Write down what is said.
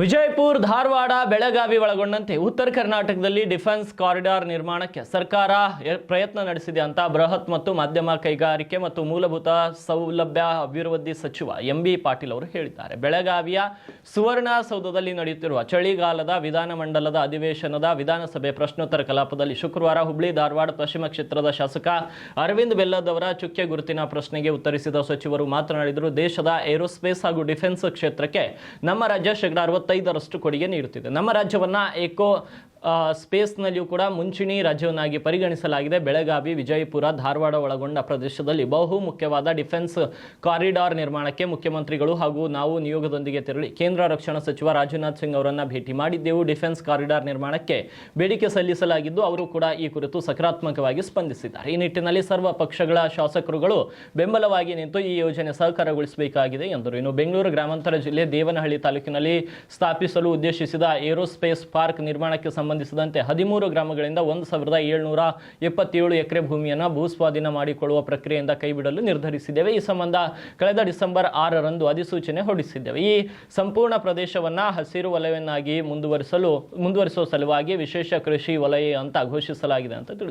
ವಿಜಯಪುರ, ಧಾರವಾಡ, ಬೆಳಗಾವಿ ಒಳಗೊಂಡಂತೆ ಉತ್ತರ ಕರ್ನಾಟಕದಲ್ಲಿ ಡಿಫೆನ್ಸ್ ಕಾರಿಡಾರ್ ನಿರ್ಮಾಣಕ್ಕೆ ಸರ್ಕಾರ ಪ್ರಯತ್ನ ನಡೆಸಿದೆ ಅಂತ ಬೃಹತ್ ಮತ್ತು ಮಧ್ಯಮ ಕೈಗಾರಿಕೆ ಮತ್ತು ಮೂಲಭೂತ ಸೌಲಭ್ಯ ಅಭಿವೃದ್ಧಿ ಸಚಿವ ಎಂ ಬಿ ಪಾಟೀಲ್ ಅವರು ಹೇಳಿದ್ದಾರೆ. ಬೆಳಗಾವಿಯ ಸುವರ್ಣಸೌಧದಲ್ಲಿ ನಡೆಯುತ್ತಿರುವ ಚಳಿಗಾಲದ ವಿಧಾನಮಂಡಲದ ಅಧಿವೇಶನದ ವಿಧಾನಸಭೆ ಪ್ರಶ್ನೋತ್ತರ ಕಲಾಪದಲ್ಲಿ ಶುಕ್ರವಾರ ಹುಬ್ಳಿ, ಧಾರವಾಡ ಪಶ್ಚಿಮ ಕ್ಷೇತ್ರದ ಶಾಸಕ ಅರವಿಂದ್ ಬೆಲ್ಲದ್ ಅವರ ಚುಕ್ಕೆ ಗುರುತಿನ ಪ್ರಶ್ನೆಗೆ ಉತ್ತರಿಸಿದ ಸಚಿವರು ಮಾತನಾಡಿದರು, ದೇಶದ ಏರೋಸ್ಪೇಸ್ ಹಾಗೂ ಡಿಫೆನ್ಸ್ ಕ್ಷೇತ್ರಕ್ಕೆ ನಮ್ಮ ರಾಜ್ಯ ಶೇಕಡ ಅರವತ್ತೈದರಷ್ಟು ಕೊಡುಗೆ ನೀಡುತ್ತಿದೆ. ನಮ್ಮ ರಾಜ್ಯವನ್ನ ಏಕೋ ಸ್ಪೇಸ್ನಲ್ಲಿಯೂ ಕೂಡ ಮುಂಚೂಣಿ ರಾಜ್ಯವನ್ನಾಗಿ ಪರಿಗಣಿಸಲಾಗಿದೆ. ಬೆಳಗಾವಿ, ವಿಜಯಪುರ, ಧಾರವಾಡ ಒಳಗೊಂಡ ಪ್ರದೇಶದಲ್ಲಿ ಬಹು ಮುಖ್ಯವಾದ ಡಿಫೆನ್ಸ್ ಕಾರಿಡಾರ್ ನಿರ್ಮಾಣಕ್ಕೆ ಮುಖ್ಯಮಂತ್ರಿಗಳು ಹಾಗೂ ನಾವು ನಿಯೋಗದೊಂದಿಗೆ ತೆರಳಿ ಕೇಂದ್ರ ರಕ್ಷಣಾ ಸಚಿವ ರಾಜನಾಥ್ ಸಿಂಗ್ ಅವರನ್ನು ಭೇಟಿ ಮಾಡಿದ್ದೆವು. ಡಿಫೆನ್ಸ್ ಕಾರಿಡಾರ್ ನಿರ್ಮಾಣಕ್ಕೆ ಬೇಡಿಕೆ ಸಲ್ಲಿಸಲಾಗಿದ್ದು, ಅವರು ಕೂಡ ಈ ಕುರಿತು ಸಕಾರಾತ್ಮಕವಾಗಿ ಸ್ಪಂದಿಸಿದ್ದಾರೆ. ಈ ನಿಟ್ಟಿನಲ್ಲಿ ಸರ್ವ ಪಕ್ಷಗಳ ಶಾಸಕರುಗಳು ಬೆಂಬಲವಾಗಿ ನಿಂತು ಈ ಯೋಜನೆ ಸಹಕಾರಗೊಳಿಸಬೇಕಾಗಿದೆ ಎಂದರು. ಇನ್ನು ಬೆಂಗಳೂರು ಗ್ರಾಮಾಂತರ ಜಿಲ್ಲೆ ದೇವನಹಳ್ಳಿ ತಾಲೂಕಿನಲ್ಲಿ ಸ್ಥಾಪಿಸಲು ಉದ್ದೇಶಿಸಿದ ಏರೋಸ್ಪೇಸ್ ಪಾರ್ಕ್ ನಿರ್ಮಾಣಕ್ಕೆ ಸಂಬಂಧಿಸಿದಂತೆ ಹದಿಮೂರು ಗ್ರಾಮಗಳಿಂದ ಒಂದು ಸಾವಿರದ ಏಳ್ನೂರ ಎಪ್ಪತ್ತೇಳು ಎಕರೆ ಭೂಮಿಯನ್ನು ಭೂಸ್ವಾಧೀನ ಮಾಡಿಕೊಳ್ಳುವ ಪ್ರಕ್ರಿಯೆಯಿಂದ ಕೈಬಿಡಲು ನಿರ್ಧರಿಸಿದ್ದೇವೆ. ಈ ಸಂಬಂಧ ಕಳೆದ ಡಿಸೆಂಬರ್ ಆರರಂದು ಅಧಿಸೂಚನೆ ಹೊರಡಿಸಿದ್ದೇವೆ. ಈ ಸಂಪೂರ್ಣ ಪ್ರದೇಶವನ್ನ ಹಸಿರು ವಲಯವನ್ನಾಗಿ ಮುಂದುವರಿಸಲು, ಮುಂದುವರಿಸುವ ಸಲುವಾಗಿ ವಿಶೇಷ ಕೃಷಿ ವಲಯ ಅಂತ ಘೋಷಿಸಲಾಗಿದೆ ಅಂತ